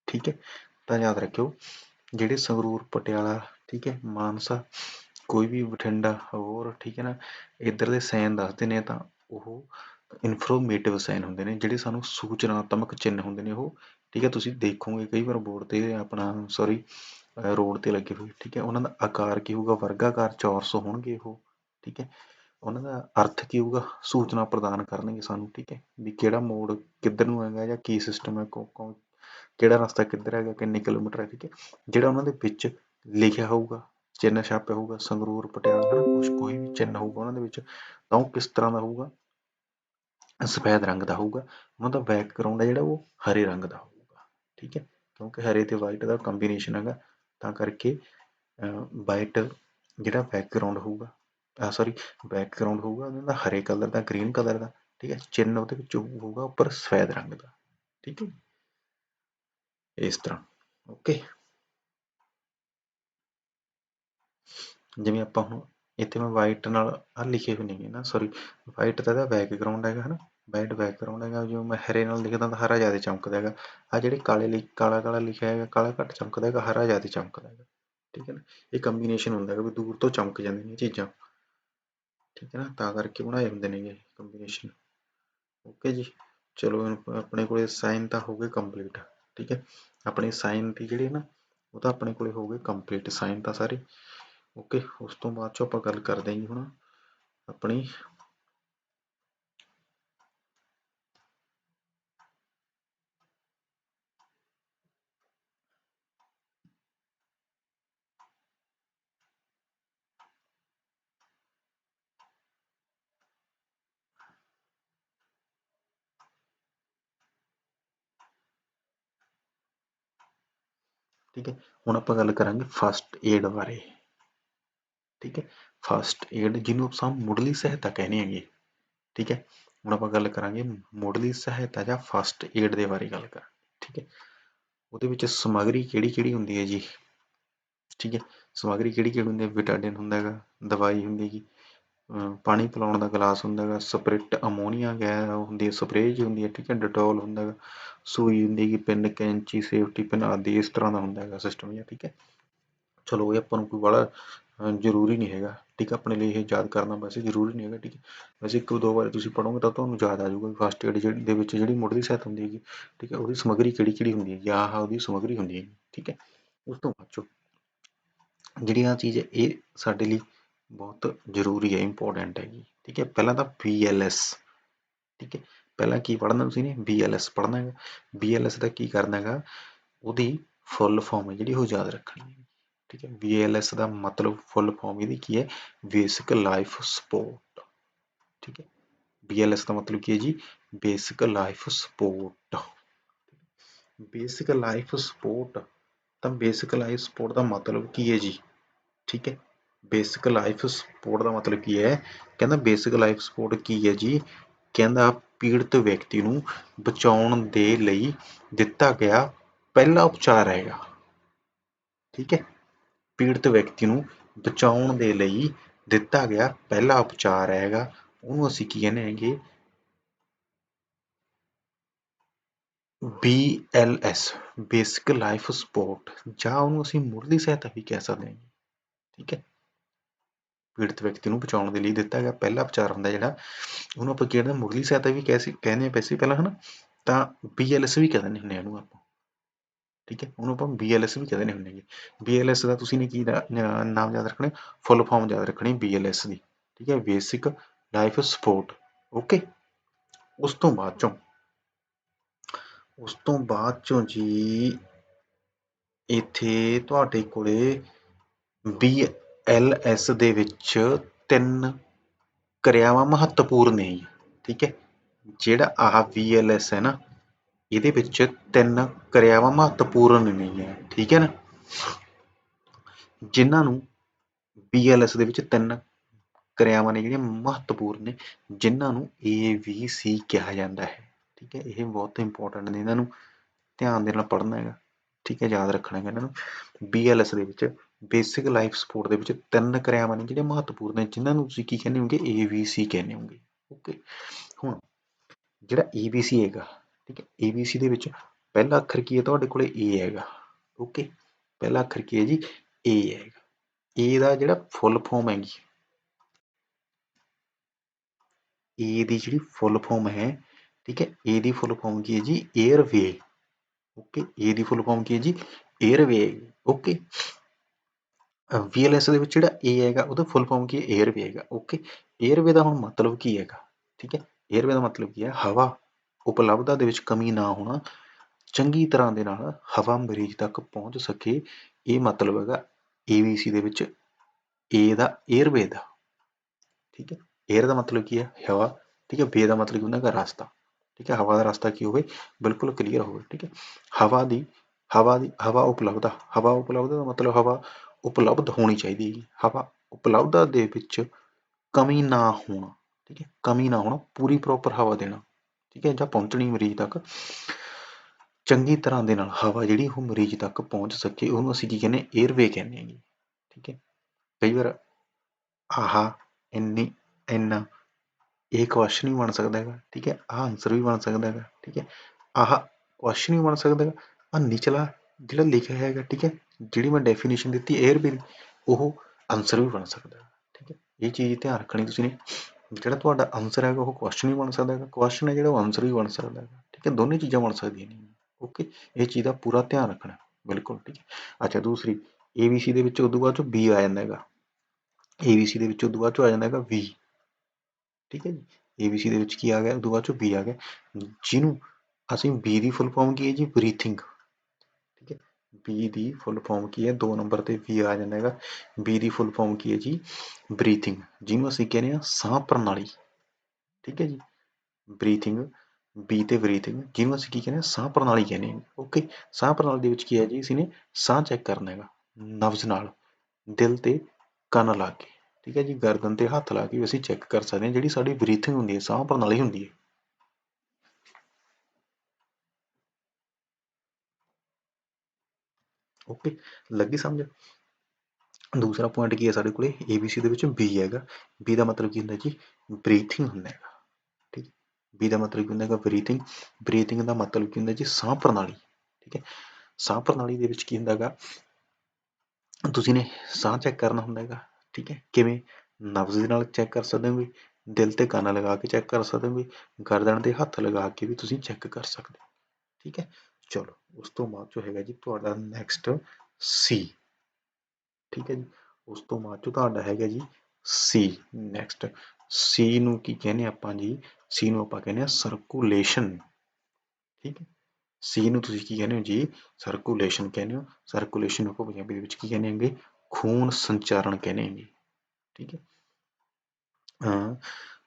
ਠੀਕ ਹੈ, ਤਾਂ ਯਾਦ ਰੱਖਿਓ, ਜਿਹੜੇ ਸੰਗਰੂਰ, ਪਟਿਆਲਾ, ਠੀਕ ਹੈ, ਮਾਨਸਾ ਕੋਈ ਵੀ ਬਠਿੰਡਾ ਹੋਰ, ਠੀਕ ਹੈ ਨਾ, ਇੱਧਰ ਦੇ ਸਾਈਨ ਦੱਸਦੇ ਨੇ ਤਾਂ ਉਹ ਇਨਫੋਰਮੇਟਿਵ ਸਾਈਨ ਹੁੰਦੇ ਨੇ, ਜਿਹੜੇ ਸਾਨੂੰ ਸੂਚਨਾਤਮਕ ਚਿੰਨ੍ਹ ਹੁੰਦੇ ਨੇ ਉਹ, ਠੀਕ ਹੈ, ਤੁਸੀਂ ਦੇਖੋਗੇ ਕਈ ਵਾਰ ਬੋਰਡ ਤੇ ਆਪਣਾ ਸੌਰੀ ਰੋਡ ਤੇ ਲੱਗੇ ਹੋਏ, ਠੀਕ ਹੈ, ਉਹਨਾਂ ਦਾ ਆਕਾਰ ਕੀ ਹੋਊਗਾ, ਵਰਗਾਕਾਰ ਚੌਰਸ ਹੋਣਗੇ ਉਹ, ਠੀਕ ਹੈ, ਉਹਨਾਂ ਦਾ ਅਰਥ ਕੀ ਹੋਊਗਾ, ਸੂਚਨਾ ਪ੍ਰਦਾਨ ਕਰਨਗੇ ਸਾਨੂੰ, ਠੀਕ ਹੈ, ਵੀ ਕਿਹੜਾ ਮੋੜ ਕਿੱਧਰ ਨੂੰ ਹੈਗਾ ਜਾਂ ਕੀ ਸਿਸਟਮ ਹੈ ਕਿਹੜਾ ਰਸਤਾ ਕਿੱਧਰ ਹੈਗਾ, ਕਿੰਨੇ ਕਿਲੋਮੀਟਰ ਹੈ, ਠੀਕ ਹੈ, ਜਿਹੜਾ ਉਹਨਾਂ ਦੇ ਵਿੱਚ ਲਿਖਿਆ ਹੋਊਗਾ ਚਿੰਨ੍ਹ ਛਾਪਿਆ ਹੋਊਗਾ, ਸੰਗਰੂਰ, ਪਟਿਆਲਾ, ਹਨਾ, ਕੁਛ ਕੋਈ ਵੀ ਚਿੰਨ੍ਹ ਹੋਊਗਾ ਉਹਨਾਂ ਦੇ ਵਿੱਚ, ਤਾਂ ਉਹ ਕਿਸ ਤਰ੍ਹਾਂ ਦਾ ਹੋਊਗਾ? ਸਫੈਦ ਰੰਗ ਦਾ ਹੋਊਗਾ, ਉਹਨਾਂ ਦਾ ਬੈਕਗ੍ਰਾਉਂਡ ਹੈ ਜਿਹੜਾ ਉਹ ਹਰੇ ਰੰਗ ਦਾ ਹੋਊਗਾ, ਠੀਕ ਹੈ? ਕਿਉਂਕਿ ਹਰੇ ਤੇ ਵਾਈਟ ਦਾ ਕੰਬੀਨੇਸ਼ਨ ਹੈਗਾ, ਤਾਂ ਕਰਕੇ ਵਾਈਟ ਜਿਹੜਾ ਬੈਕਗ੍ਰਾਉਂਡ ਹੋਊਗਾ ਆ ਸੌਰੀ ਬੈਕਗ੍ਰਾਉਂਡ ਹੋਊਗਾ, ਉਹਨਾਂ ਦਾ ਹਰੇ ਕਲਰ ਦਾ ਗ੍ਰੀਨ ਕਲਰ ਦਾ, ਠੀਕ ਹੈ? ਚਿੰਨ੍ਹ ਉਹਦੇ ਵਿੱਚ ਹੋਊਗਾ ਉੱਪਰ ਸਫੈਦ ਰੰਗ ਦਾ, ਠੀਕ ਹੈ ਇਸ ਤਰ੍ਹਾਂ ਓਕੇ ਜਿਵੇਂ ਆਪਾਂ ਹੁਣ ਇੱਥੇ ਮੈਂ ਵਾਈਟ ਨਾਲ ਆ ਲਿਖੇ ਵੀ ਨੇਗੇ ਨਾ ਸੌਰੀ ਵਾਈਟ ਤਾਂ ਇਹਦਾ ਬੈਕਗ੍ਰਾਉਂਡ ਹੈਗਾ ਹਨਾ ਵਾਈਟ ਬੈਕਗ੍ਰਾਉਂਡ ਹੈਗਾ ਜਿਵੇਂ ਮੈਂ ਹਰੇ ਨਾਲ ਲਿਖਦਾ ਤਾਂ ਹਰਾ ਜ਼ਿਆਦਾ ਚਮਕਦਾ ਹੈਗਾ ਆ ਜਿਹੜੇ ਕਾਲੇ ਲਈ, ਕਾਲਾ ਕਾਲਾ ਲਿਖਿਆ ਹੈਗਾ, ਕਾਲਾ ਘੱਟ ਚਮਕਦਾ ਹੈਗਾ, ਹਰਾ ਜ਼ਿਆਦਾ ਚਮਕਦਾ ਹੈਗਾ, ਠੀਕ ਹੈ ਨਾ, ਇਹ ਕੰਬੀਨੇਸ਼ਨ ਹੁੰਦਾ ਹੈਗਾ ਵੀ ਦੂਰ ਤੋਂ ਚਮਕ ਜਾਂਦੀਆਂ ਨੇ ਚੀਜ਼ਾਂ, ਠੀਕ ਹੈ ਨਾ, ਤਾਂ ਕਰਕੇ ਬਣਾਏ ਹੁੰਦੇ ਨੇਗੇ ਕੰਬੀਨੇਸ਼ਨ ਓਕੇ ਜੀ, ਚਲੋ ਆਪਣੇ ਕੋਲੇ ਸਾਈਨ ਤਾਂ ਹੋ ਗਏ ਕੰਪਲੀਟ ਠੀਕ ਹੈ, ਆਪਣੇ ਸਾਈਨ ਦੀ ਜਿਹੜੀ ਨਾ, ਉਹ ਤਾਂ ਆਪਣੇ ਕੋਲੇ ਹੋ ਗਏ ਕੰਪਲੀਟ ਸਾਈਨ ਤਾਂ ਸਾਰੇ ਓਕੇ, ਉਸ ਤੋਂ ਬਾਅਦ ਚੋਂ ਆਪਾਂ ਗੱਲ ਕਰਦੇ ਹਾਂ ਜੀ ਹੁਣ ਆਪਣੀ। ਠੀਕ ਹੈ, ਹੁਣ ਆਪਾਂ ਗੱਲ ਕਰਾਂਗੇ ਫਸਟ ਏਡ ਬਾਰੇ। ਠੀਕ ਹੈ ਫਸਟ ਏਡ ਜਿਹਨੂੰ ਆਪਾਂ ਮੁੱਢਲੀ ਸਹਾਇਤਾ ਕਹਿੰਦੇ ਹੈਗੇ, ਠੀਕ ਹੈ, ਹੁਣ ਆਪਾਂ ਗੱਲ ਕਰਾਂਗੇ ਮੁੱਢਲੀ ਸਹਾਇਤਾ ਜਾਂ ਫਸਟ ਏਡ ਦੇ ਬਾਰੇ ਗੱਲ ਕਰਾਂਗੇ ਠੀਕ ਹੈ, ਉਹਦੇ ਵਿੱਚ ਸਮੱਗਰੀ ਕਿਹੜੀ ਕਿਹੜੀ ਹੁੰਦੀ ਹੈ ਜੀ? ਠੀਕ ਹੈ, ਸਮੱਗਰੀ ਕਿਹੜੀ ਕਿਹੜੀ ਹੁੰਦੀ ਹੈ? ਵਿਟਾਡਿਨ ਹੁੰਦਾ ਹੈਗਾ, ਦਵਾਈ ਹੁੰਦੀ ਹੈਗੀ ਪਾਣੀ ਪਿਲਾਉਣ ਦਾ ਗਲਾਸ ਹੁੰਦਾ ਹੈਗਾ, ਸਪਰਿਟ ਅਮੋਨੀਆ ਗੈਸ ਹੁੰਦੀ ਹੈ, ਸਪਰੇਅ ਜੀ ਹੁੰਦੀ ਹੈ, ਠੀਕ ਹੈ, ਡਟੋਲ ਹੁੰਦਾ ਹੈਗਾ, ਸੂਈ ਹੁੰਦੀ ਹੈਗੀ, ਪਿੰਨ ਕੈਂਚੀ, ਸੇਫਟੀ ਪਿੰਨ ਆਦਿ ਇਸ ਤਰ੍ਹਾਂ ਦਾ ਹੁੰਦਾ ਹੈਗਾ ਸਿਸਟਮ ਜਾਂ, ਠੀਕ ਹੈ, ਚਲੋ ਇਹ ਆਪਾਂ ਨੂੰ ਕੋਈ ਬੜਾ ਜ਼ਰੂਰੀ ਨਹੀਂ ਹੈਗਾ। ਠੀਕ ਹੈ ਆਪਣੇ ਲਈ ਇਹ ਯਾਦ ਕਰਨਾ ਵੈਸੇ ਜ਼ਰੂਰੀ ਨਹੀਂ ਹੈਗਾ, ਠੀਕ ਹੈ ਵੈਸੇ ਇੱਕ ਦੋ ਵਾਰ ਤੁਸੀਂ ਪੜ੍ਹੋਗੇ ਤਾਂ ਤੁਹਾਨੂੰ ਯਾਦ ਆ ਜਾਊਗਾ ਫਸਟ ਏਡ ਜਿਹੜੀ ਦੇ ਵਿੱਚ ਜਿਹੜੀ ਮੁੱਢਲੀ ਸਹਾਇਤਾ ਹੁੰਦੀ ਹੈਗੀ, ਠੀਕ ਹੈ ਉਹਦੀ ਸਮੱਗਰੀ ਕਿਹੜੀ ਕਿਹੜੀ ਹੁੰਦੀ ਹੈ ਜਾਂ ਆਹ ਉਹਦੀ ਸਮੱਗਰੀ ਹੁੰਦੀ ਹੈ ਠੀਕ ਹੈ ਉਸ ਤੋਂ ਬਾਅਦ ਚੋਂ ਜਿਹੜੀ ਆ ਚੀਜ਼ ਹੈ ਇਹ ਸਾਡੇ ਲਈ ਬਹੁਤ ਜ਼ਰੂਰੀ ਹੈ ਇੰਪੋਰਟੈਂਟ ਹੈਗੀ, ਠੀਕ ਹੈ ਪਹਿਲਾਂ ਤਾਂ BLS ਠੀਕ ਹੈ ਪਹਿਲਾਂ ਕੀ ਪੜ੍ਹਨਾ ਤੁਸੀਂ ਨੇ? BLS ਪੜ੍ਹਨਾ ਹੈਗਾ। BLS ਦਾ ਕੀ ਕਰਨਾ ਹੈਗਾ? ਉਹਦੀ ਫੁੱਲ ਫਾਰਮ ਹੈ ਜਿਹੜੀ ਉਹ ਯਾਦ ਰੱਖਣੀ ਹੈ। ਠੀਕ ਹੈ BLS ਦਾ ਮਤਲਬ ਫੁੱਲ ਫਾਰਮ ਇਹਦੀ ਕੀ ਹੈ? ਬੇਸਿਕ ਲਾਈਫ ਸਪੋਰਟ ਠੀਕ ਹੈ। BLS ਦਾ ਮਤਲਬ ਕੀ ਹੈ ਜੀ? Basic life support basic life support ਤਾਂ ਬੇਸਿਕ ਲਾਈਫ ਸਪੋਰਟ ਦਾ ਮਤਲਬ ਕੀ ਹੈ ਜੀ? ਠੀਕ ਹੈ ਬੇਸਿਕ ਲਾਈਫ ਸਪੋਰਟ ਦਾ ਮਤਲਬ ਕੀ ਹੈ? ਕਹਿੰਦਾ ਬੇਸਿਕ ਲਾਈਫ ਸਪੋਰਟ ਕੀ ਹੈ ਜੀ? ਕਹਿੰਦਾ ਪੀੜਤ ਵਿਅਕਤੀ ਨੂੰ ਬਚਾਉਣ ਦੇ ਲਈ ਦਿੱਤਾ ਗਿਆ ਪਹਿਲਾ ਉਪਚਾਰ ਹੈਗਾ। ਠੀਕ ਹੈ ਪੀੜਤ ਵਿਅਕਤੀ ਨੂੰ ਬਚਾਉਣ ਦੇ ਲਈ ਦਿੱਤਾ ਗਿਆ ਪਹਿਲਾ ਉਪਚਾਰ ਹੈਗਾ, ਉਹਨੂੰ ਅਸੀਂ ਕੀ ਕਹਿੰਦੇ ਹੈਗੇ? BLS ਬੇਸਿਕ ਲਾਈਫ ਸਪੋਰਟ ਜਾਂ ਉਹਨੂੰ ਅਸੀਂ ਮੁੱਢਲੀ ਸਹਾਇਤਾ ਵੀ ਕਹਿ ਸਕਦੇ ਹਾਂ ਠੀਕ ਹੈ? ਪੀੜਤ ਵਿਅਕਤੀ ਨੂੰ ਬਚਾਉਣ ਦੇ ਲਈ ਦਿੱਤਾ ਗਿਆ ਪਹਿਲਾ ਉਪਚਾਰ ਹੁੰਦਾ ਜਿਹੜਾ, ਉਹਨੂੰ ਆਪਾਂ ਕਹਿੰਦੇ ਮੁੱਢਲੀ ਸਹਾਇਤਾ ਵੀ ਕਹਿ ਸੀ, ਕਹਿੰਦੇ ਪਏ ਸੀ ਪਹਿਲਾਂ, ਹਨਾ? ਤਾਂ BLS ਵੀ ਕਹਿ ਦਿੰਦੇ ਹੁੰਦੇ ਆ ਉਹਨੂੰ ਆਪਾਂ। ਠੀਕ ਹੈ ਉਹਨੂੰ ਆਪਾਂ BLS ਵੀ ਕਹਿੰਦੇ ਹੁੰਦੇ ਨੇ BLS ਦਾ ਤੁਸੀਂ ਨੇ ਕੀ ਦਾ- ਅਹ, ਨਾਮ ਯਾਦ ਰੱਖਣਾ ਫੁੱਲ ਫਾਰਮ ਯਾਦ ਰੱਖਣੀ BLS ਦੀ। ਠੀਕ ਹੈ ਬੇਸਿਕ ਲਾਈਫ ਸਪੋਰਟ ਓਕੇ ਉਸ ਤੋਂ ਬਾਅਦ ਚੋਂ, ਉਸ ਤੋਂ ਬਾਅਦ ਚੋਂ ਜੀ, ਇੱਥੇ ਤੁਹਾਡੇ ਕੋਲੇ BLS ਦੇ ਵਿੱਚ ਤਿੰਨ ਕਿਰਿਆਵਾਂ ਮਹੱਤਵਪੂਰਨ ਨੇ ਠੀਕ ਹੈ, ਜਿਹੜਾ ਆਹ VLS ਹੈ ਨਾ ਇਹਦੇ ਵਿੱਚ ਤਿੰਨ ਕਿਰਿਆਵਾਂ ਮਹੱਤਵਪੂਰਨ ਨੇ ਠੀਕ ਹੈ ਨਾ? ਜਿਨ੍ਹਾਂ ਨੂੰ BLS ਦੇ ਵਿੱਚ ਤਿੰਨ ਕਿਰਿਆਵਾਂ ਨੇ ਜਿਹੜੀਆਂ ਮਹੱਤਵਪੂਰਨ ਨੇ, ਜਿਨ੍ਹਾਂ ਨੂੰ ABC ਕਿਹਾ ਜਾਂਦਾ ਹੈ, ਠੀਕ ਹੈ? ਇਹ ਬਹੁਤ ਇੰਪੋਰਟੈਂਟ ਨੇ, ਇਹਨਾਂ ਨੂੰ ਧਿਆਨ ਦੇ ਨਾਲ ਪੜ੍ਹਨਾ ਹੈਗਾ, ਠੀਕ ਹੈ? ਯਾਦ ਰੱਖਣਾ ਹੈਗਾ ਇਹਨਾਂ ਨੂੰ। BLS ਦੇ ਵਿੱਚ ਬੇਸਿਕ ਲਾਈਫ ਸਪੋਰਟ ਦੇ ਵਿੱਚ ਤਿੰਨ ਕਿਰਿਆਵਾਂ ਨੇ ਜਿਹੜੀਆਂ ਮਹੱਤਵਪੂਰਨ ਨੇ, ਜਿਨ੍ਹਾਂ ਨੂੰ ਤੁਸੀਂ ਕੀ ਕਹਿੰਦੇ ਹੋਗੇ? ABC ਕਹਿੰਦੇ ਹੋਗੇ ਓਕੇ ਹੁਣ ਜਿਹੜਾ ABC ਹੈਗਾ ਠੀਕ ਹੈ? ਸੀ ਦੇ ਵਿੱਚ ਪਹਿਲਾ ਅੱਖਰ ਕੀ ਹੈ? ਤੁਹਾਡੇ ਕੋਲੇ ਏ ਹੈਗਾ। ਓਕੇ ਪਹਿਲਾ ਅੱਖਰ ਕੀ ਹੈ ਜੀ? ਏ ਹੈਗਾ। A ਦਾ ਜਿਹੜਾ ਫੁੱਲ ਫਾਰਮ ਜੀ ਏ ਦੀ ਜਿਹੜੀ ਫੁੱਲ ਫਾਰਮ ਹੈ, ਠੀਕ ਹੈ? A ਦੀ ਫੁੱਲ ਫਾਰਮ ਕੀ ਹੈ ਜੀ? 에ਅਰਵੇ ਓਕੇ A ਦੀ ਫੁੱਲ ਫਾਰਮ ਕੀ ਹੈ ਜੀ? 에ਅਰਵੇ ਓਕੇ VLS ਦੇ ਵਿੱਚ ਜਿਹੜਾ ਏ ਹੈਗਾ, ਉਹਦਾ ਫੁੱਲ ਫਾਰਮ ਕੀ ਹੈ? 에ਅਰਵੇ ਹੈਗਾ। ਓਕੇ 에ਅਰਵੇ ਦਾ ਹੁਣ ਮਤਲਬ ਕੀ ਹੈਗਾ? ਠੀਕ ਹੈ? 에ਅਰਵੇ ਦਾ ਮਤਲਬ ਕੀ ਹੈ? ਹਵਾ। ਉਪਲਬਧਤਾ ਦੇ ਵਿੱਚ ਕਮੀ ਨਾ ਹੋਣਾ, ਚੰਗੀ ਤਰ੍ਹਾਂ ਦੇ ਨਾਲ ਹਵਾ ਮਰੀਜ਼ ਤੱਕ ਪਹੁੰਚ ਸਕੇ, ਇਹ ਮਤਲਬ ਹੈਗਾ ABC ਦੇ ਵਿੱਚ A ਦਾ 에ਅਰਵੇ ਦਾ। ਠੀਕ ਹੈ? 에ਅਰ ਦਾ ਮਤਲਬ ਕੀ ਹੈ? ਹਵਾ। ਠੀਕ ਹੈ? ਵੇ ਦਾ ਮਤਲਬ ਕੀ ਹੁੰਦਾ ਹੈਗਾ ਰਸਤਾ। ਠੀਕ ਹੈ? ਹਵਾ ਦਾ ਰਸਤਾ ਕੀ ਹੋਵੇ? ਬਿਲਕੁਲ ਕਲੀਅਰ ਹੋਵੇ। ਠੀਕ ਹੈ? ਹਵਾ ਦੀ ਹਵਾ ਦੀ, ਹਵਾ ਉਪਲਬਧਤਾ। ਹਵਾ ਉਪਲਬਧ ਦਾ ਮਤਲਬ ਹਵਾ ਉਪਲਬਧ ਹੋਣੀ ਚਾਹੀਦੀ ਹੈ। ਹਵਾ ਉਪਲਬਧਤਾ ਦੇ ਵਿੱਚ ਕਮੀ ਨਾ ਹੋਣਾ। ਠੀਕ ਹੈ? ਕਮੀ ਨਾ ਹੋਣਾ, ਪੂਰੀ ਪ੍ਰੋਪਰ ਹਵਾ ਦੇਣਾ। ਠੀਕ ਹੈ ਜਾਂ ਪਹੁੰਚਣੀ ਮਰੀਜ਼ ਤੱਕ। ਚੰਗੀ ਤਰ੍ਹਾਂ ਦੇ ਨਾਲ ਹਵਾ ਜਿਹੜੀ ਉਹ ਮਰੀਜ਼ ਤੱਕ ਪਹੁੰਚ ਸਕੇ, ਉਹਨੂੰ ਅਸੀਂ ਕੀ ਕਹਿੰਦੇ 에ਅਰਵੇ ਕਹਿੰਦੇ ਹਾਂ ਜੀ। ਠੀਕ ਹੈ। ਕਈ ਵਾਰ ਆਹਾ ਇੰਨੀ, ਇੰਨਾ, ਇਹ ਕੁਐਸਚਨ ਵੀ ਬਣ ਸਕਦਾ ਹੈਗਾ। ਠੀਕ ਹੈ। ਆਹ ਆਨਸਰ ਵੀ ਬਣ ਸਕਦਾ ਹੈਗਾ। ਠੀਕ ਹੈ। ਆਹ ਕੁਐਸਚਨ ਵੀ ਬਣ ਸਕਦਾ ਹੈਗਾ। ਆ ਨਿਚਲਾ ਜਿਹੜਾ ਲਿਖਿਆ ਹੈਗਾ, ਠੀਕ ਹੈ। ਜਿਹੜੀ ਮੈਂ ਡੈਫੀਨੇਸ਼ਨ ਦਿੱਤੀ 에ਅਰਵੇ ਦੀ, ਉਹ ਆਨਸਰ ਵੀ ਬਣ ਸਕਦਾ। ਠੀਕ ਹੈ। ਇਹ ਚੀਜ਼ ਧਿਆਨ ਰੱਖਣੀ ਤੁਸੀਂ ਨੇ। ਜਿਹੜਾ ਤੁਹਾਡਾ ਆਨਸਰ ਹੈਗਾ ਉਹ ਕੁਐਸਚਨ ਵੀ ਬਣ ਸਕਦਾ ਹੈਗਾ। ਕੁਐਸਚਨ ਹੈ ਜਿਹੜਾ ਉਹ ਆਨਸਰ ਵੀ ਬਣ ਸਕਦਾ ਹੈਗਾ। ਠੀਕ ਹੈ? ਦੋਨੇ ਚੀਜ਼ਾਂ ਬਣ ਸਕਦੀਆਂ ਨੇ। ਓਕੇ ਇਹ ਚੀਜ਼ ਦਾ ਪੂਰਾ ਧਿਆਨ ਰੱਖਣਾ। ਬਿਲਕੁਲ, ਠੀਕ ਹੈ? ਅੱਛਾ, ਦੂਸਰੀ ABC ਦੇ ਵਿੱਚ ਉਦੋਂ ਬਾਅਦ ਚੋਂ B ਆ ਜਾਂਦਾ ਹੈਗਾ। ABC ਦੇ ਵਿੱਚ ਉਦੋਂ ਬਾਅਦ ਚੋਂ ਆ ਜਾਂਦਾ ਹੈਗਾ V ਠੀਕ ਹੈ ਜੀ? ABC ਦੇ ਵਿੱਚ ਕੀ ਆ ਗਿਆ? ਉਦੋਂ ਬਾਅਦ ਚੋਂ B ਆ ਗਿਆ। ਜਿਹਨੂੰ ਅਸੀਂ B ਦੀ ਫੁੱਲ ਫਾਰਮ ਕੀ ਹੈ ਜੀ? ਬਰੀਥਿੰਗ ਬੀ ਦੀ ਫੁੱਲ ਫਾਰਮ ਕੀ ਹੈ? ਦੋ ਨੰਬਰ ਤੇ ਵੀ ਆ ਜਾਂਦਾ ਹੈਗਾ। ਬੀ ਦੀ ਫੁੱਲ ਫਾਰਮ ਕੀ ਹੈ ਜੀ? ਬਰੀਥਿੰਗ ਜਿਹਨੂੰ ਅਸੀਂ ਕਹਿੰਦੇ ਆ ਸਾਹ ਪ੍ਰਣਾਲੀ। ਠੀਕ ਹੈ ਜੀ? ਬਰੀਥਿੰਗ ਬੀ ਤੇ ਬਰੀਥਿੰਗ ਜਿਹਨੂੰ ਅਸੀਂ ਕੀ ਕਹਿੰਦੇ ਹਾਂ? ਸਾਹ ਪ੍ਰਣਾਲੀ ਕਹਿੰਦੇ ਹਾਂ। ਓਕੇ ਸਾਹ ਪ੍ਰਣਾਲੀ ਦੇ ਵਿੱਚ ਕੀ ਹੈ ਜੀ? ਅਸੀਂ ਨੇ ਸਾਹ ਚੈੱਕ ਕਰਨਾ ਹੈਗਾ। ਨਬਜ਼ ਨਾਲ, ਦਿਲ ਤੇ ਕੰਨ ਲਾ ਕੇ। ਠੀਕ ਹੈ ਜੀ? ਗਰਦਨ ਤੇ ਹੱਥ ਲਾ ਕੇ ਵੀ ਅਸੀਂ ਚੈੱਕ ਕਰ ਸਕਦੇ ਹਾਂ। ਜਿਹੜੀ ਸਾਡੀ ਬਰੀਥਿੰਗ ਹੁੰਦੀ ਹੈ, ਸਾਹ ਪ੍ਰਣਾਲੀ ਹੁੰਦੀ ਹੈ। ਓਕੇ ਲੱਗੀ ਸਮਝ? ਦੂਸਰਾ ਪੁਆਇੰਟ ਕੀ ਹੈ ਸਾਡੇ ਕੋਲੇ? ABC ਦੇ ਵਿੱਚ B ਹੈਗਾ। B ਦਾ ਮਤਲਬ ਕੀ ਹੁੰਦਾ ਜੀ? ਬਰੀਥਿੰਗ ਹੁੰਦਾ ਹੈਗਾ। ਠੀਕ B ਦਾ ਮਤਲਬ ਕੀ ਹੁੰਦਾ ਹੈਗਾ ਬਰੀਥਿੰਗ ਬਰੀਥਿੰਗ ਦਾ ਮਤਲਬ ਕੀ ਹੁੰਦਾ ਜੀ? ਸਾਹ ਪ੍ਰਣਾਲੀ। ਠੀਕ ਹੈ? ਸਾਹ ਪ੍ਰਣਾਲੀ ਦੇ ਵਿੱਚ ਕੀ ਹੁੰਦਾ ਹੈਗਾ? ਤੁਸੀਂ ਨੇ ਸਾਹ ਚੈੱਕ ਕਰਨਾ ਹੁੰਦਾ ਹੈਗਾ। ਠੀਕ ਹੈ? ਕਿਵੇਂ? ਨਬਜ਼ ਦੇ ਨਾਲ ਚੈੱਕ ਕਰ ਸਕਦੇ ਹੋ ਵੀ ਦਿਲ ਤੇ ਕੰਨ ਲਗਾ ਕੇ ਚੈੱਕ ਕਰ ਸਕਦੇ ਹੋ ਵੀ ਗਰਦਨ ਤੇ ਹੱਥ ਲਗਾ ਕੇ ਵੀ ਤੁਸੀਂ ਚੈੱਕ ਕਰ ਸਕਦੇ ਹੋ। ਠੀਕ ਹੈ? ਚਲੋ, ਉਸ ਤੋਂ ਬਾਅਦ ਜੋ ਹੈਗਾ ਜੀ ਤੁਹਾਡਾ ਨੈਕਸਟ ਸੀ ਠੀਕ ਹੈ ਜੀ? ਉਸ ਤੋਂ ਬਾਅਦ ਚੋਂ ਤੁਹਾਡਾ ਹੈਗਾ ਜੀ ਸੀ ਨੈਕਸਟ ਸੀ ਨੂੰ ਕੀ ਕਹਿੰਦੇ ਆਪਾਂ ਜੀ? ਸੀ ਨੂੰ ਆਪਾਂ ਕਹਿੰਦੇ ਆ ਸਰਕੂਲੇਸ਼ਨ ਠੀਕ ਹੈ? ਸੀ ਨੂੰ ਤੁਸੀਂ ਕੀ ਕਹਿੰਦੇ ਹੋ ਜੀ? ਸਰਕੂਲੇਸ਼ਨ ਕਹਿੰਦੇ ਹੋ। ਸਰਕੂਲੇਸ਼ਨ ਨੂੰ ਆਪਾਂ ਪੰਜਾਬੀ ਦੇ ਵਿੱਚ ਕੀ ਕਹਿੰਦੇ ਹਾਂਗੇ? ਖੂਨ ਸੰਚਾਰਨ ਕਹਿੰਦੇ ਹਾਂਗੇ, ਠੀਕ ਹੈ?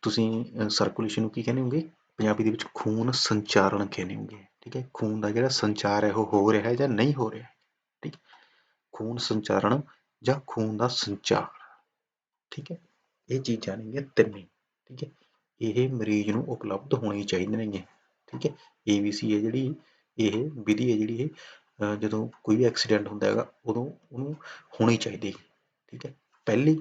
ਤੁਸੀਂ ਸਰਕੂਲੇਸ਼ਨ ਨੂੰ ਕੀ ਕਹਿੰਦੇ ਹੋਗੇ? ਪੰਜਾਬੀ ਦੇ ਵਿੱਚ ਖੂਨ ਸੰਚਾਰਨ ਕਹਿੰਦੇ ਹੋਗੇ। ਠੀਕ ਹੈ, ਖੂਨ ਦਾ ਜਿਹੜਾ ਸੰਚਾਰ ਹੈ, ਉਹ ਹੋ ਰਿਹਾ ਹੈ ਜਾਂ ਨਹੀਂ ਹੋ ਰਿਹਾ ਠੀਕ ਖੂਨ ਸੰਚਾਰਨ ਜਾਂ ਖੂਨ ਦਾ ਸੰਚਾਰ, ਠੀਕ ਹੈ, ਇਹ ਚੀਜ਼ਾਂ ਨੇਗੀਆਂ ਤਿੰਨੇ, ਠੀਕ ਹੈ, ਇਹ ਮਰੀਜ਼ ਨੂੰ ਉਪਲਬਧ ਹੋਣੀ ਚਾਹੀਦੀਆਂ ਨੇਗੀਆਂ, ਠੀਕ ਹੈ ਏਬੀਸੀ ਹੈ ਜਿਹੜੀ ਇਹ ਵਿਧੀ ਹੈ ਜਿਹੜੀ ਇਹ ਜਦੋਂ ਕੋਈ ਵੀ ਐਕਸੀਡੈਂਟ ਹੁੰਦਾ ਹੈਗਾ, ਉਦੋਂ ਉਹਨੂੰ ਹੋਣੀ ਚਾਹੀਦੀ, ਠੀਕ ਹੈ, ਪਹਿਲੀ